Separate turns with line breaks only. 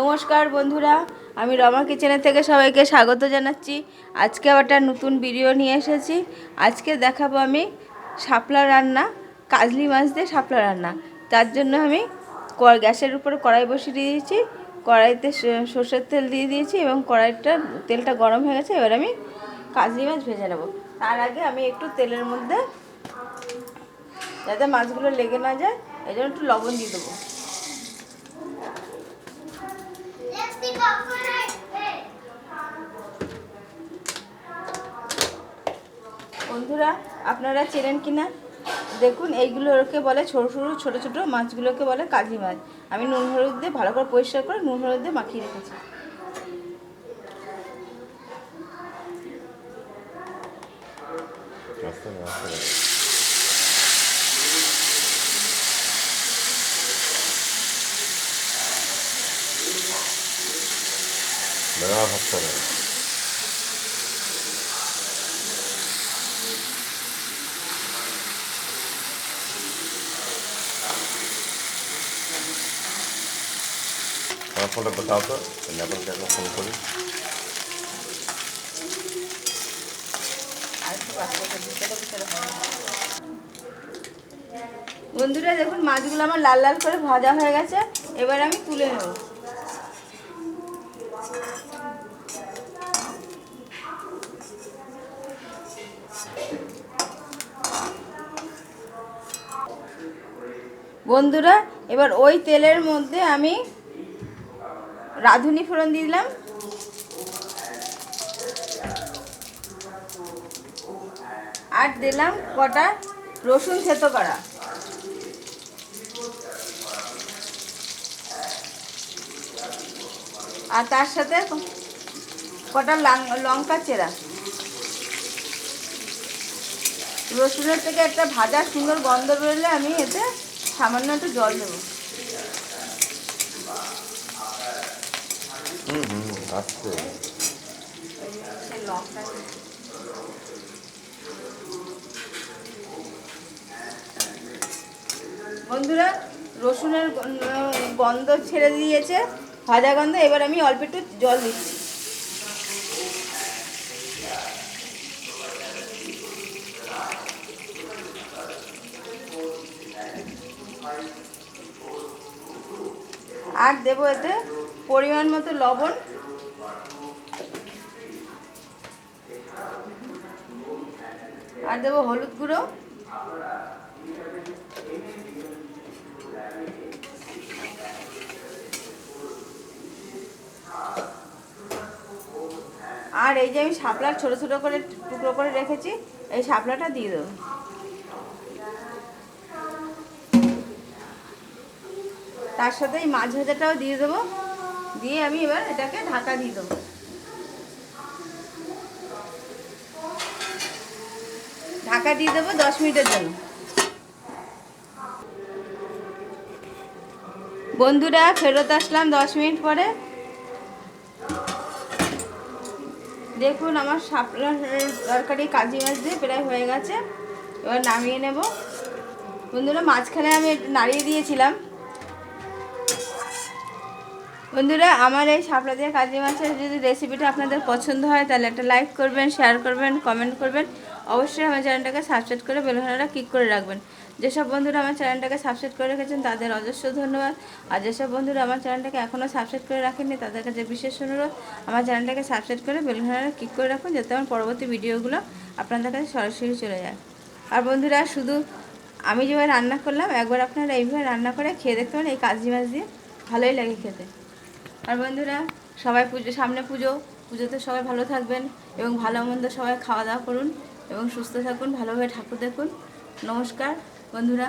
নমস্কার বন্ধুরা, আমি রমা কিচেনের থেকে সবাইকে স্বাগত জানাচ্ছি। আজকে একটা নতুন ভিডিও নিয়ে এসেছি। আজকে দেখাবো আমি শাপলা রান্না, কাজলি মাছ দিয়ে শাপলা রান্না। তার জন্য আমি গ্যাসের উপরে কড়াই বসিয়ে দিয়েছি, কড়াইতে সর্ষের তেল দিয়ে দিয়েছি এবং কড়াইটা, তেলটা গরম হয়ে গেছে, এবার আমি কাজলি মাছ ভেজে নেব। তার আগে আমি একটু তেলের মধ্যে যাতে মাছগুলো লেগে না যায় এই জন্য একটু লবণ দিয়ে দেবো। বন্ধুরা, আপনারা চেনেন কি না দেখুন, এইগুলোকে বলে ছোটো সরু ছোটো ছোটো, মাছগুলোকে বলে কাজি মাছ। আমি নুন হলুদ দিয়ে ভালো করে পরিষ্কার করে নুন হলুদ দিয়ে মাখিয়ে রেখেছি।
আমার ফোনটা কোথাও তো আপনাকে এখন ফোন করি।
বন্ধুরা, দেখুন, মাছগুলো আমার লাল লাল করে ভাজা হয়ে গেছে এবার আমি তুলে নেব বন্ধুরা, এবার ওই তেলের মধ্যে আমি রাঁধুনি ফোড়ন দিয়ে দিলাম। আর দিলাম কটা রসুন থেতো করা। আর তার সাথে কটা লঙ্কা চেরা। রসুনের থেকে একটা ভাজা সুন্দর গন্ধ বেরোলে আমি এতে সামান্য একটু জল দেবো।
হুম হুম
বন্ধুরা রসুনের গন্ধ ছেড়ে দিয়েছে, ভাজা গন্ধ, এবার আমি অল্প একটু জল দিচ্ছি। আর দেবো এতে পরিমাণ মতো লবণ। আর দেবো হলুদ গুঁড়ো। আর এই যে আমি শাপলা ছোট ছোট করে টুকরো করে রেখেছি, এই শাপলাটা দিয়ে দেবো। তার সাথে এই মাছ ভাজাটাও দিয়ে দেবো। দিয়ে আমি এবার এটাকে ঢাকা দিয়ে দেবো। ঢাকা দিয়ে দেবো দশ মিনিটের জন্য। বন্ধুরা, ফেরত আসলাম দশ মিনিট পরে। দেখুন, আমার শাপলার তরকারি কাজি মাছ দিয়ে প্রায় হয়ে গেছে। এবার নামিয়ে নেব। বন্ধুরা, মাঝখানে আমি নাড়িয়ে দিয়েছিলাম। বন্ধুরা, আমার এই শাপলা দিয়ে কাজি মাছের যদি রেসিপিটা আপনাদের পছন্দ হয়, তাহলে একটা লাইক করবেন শেয়ার করবেন কমেন্ট করবেন। অবশ্যই আমার চ্যানেলটাকে সাবস্ক্রাইব করে বেলঘানাটা ক্লিক করে রাখবেন। যেসব বন্ধুরা আমার চ্যানেলটাকে সাবস্ক্রাইব করে রেখেছেন, তাদের অজস্র ধন্যবাদ। আর যেসব বন্ধুরা আমার চ্যানেলটাকে এখনও সাবস্ক্রাইব করে রাখেননি, তাদের কাছে বিশেষ অনুরোধ, আমার চ্যানেলটাকে সাবস্ক্রাইব করে বেলঘানাটা ক্লিক করে রাখুন, যাতে আমার পরবর্তী ভিডিওগুলো আপনাদের কাছে সরাসরি চলে যায়। আর বন্ধুরা, শুধু আমি যেভাবে রান্না করলাম, একবার আপনারা এইভাবে রান্না করে খেয়ে দেখতে পারেন, এই কাজি মাছ দিয়ে ভালোই লাগে খেতে। আর বন্ধুরা, সবাই পুজো, সামনে পুজো। পুজোতে সবাই ভালো থাকবেন এবং ভালো মন্দ সবাই খাওয়া দাওয়া করুন এবং সুস্থ থাকুন, ভালোভাবে ঠাকুর দেখুন। নমস্কার বন্ধুরা।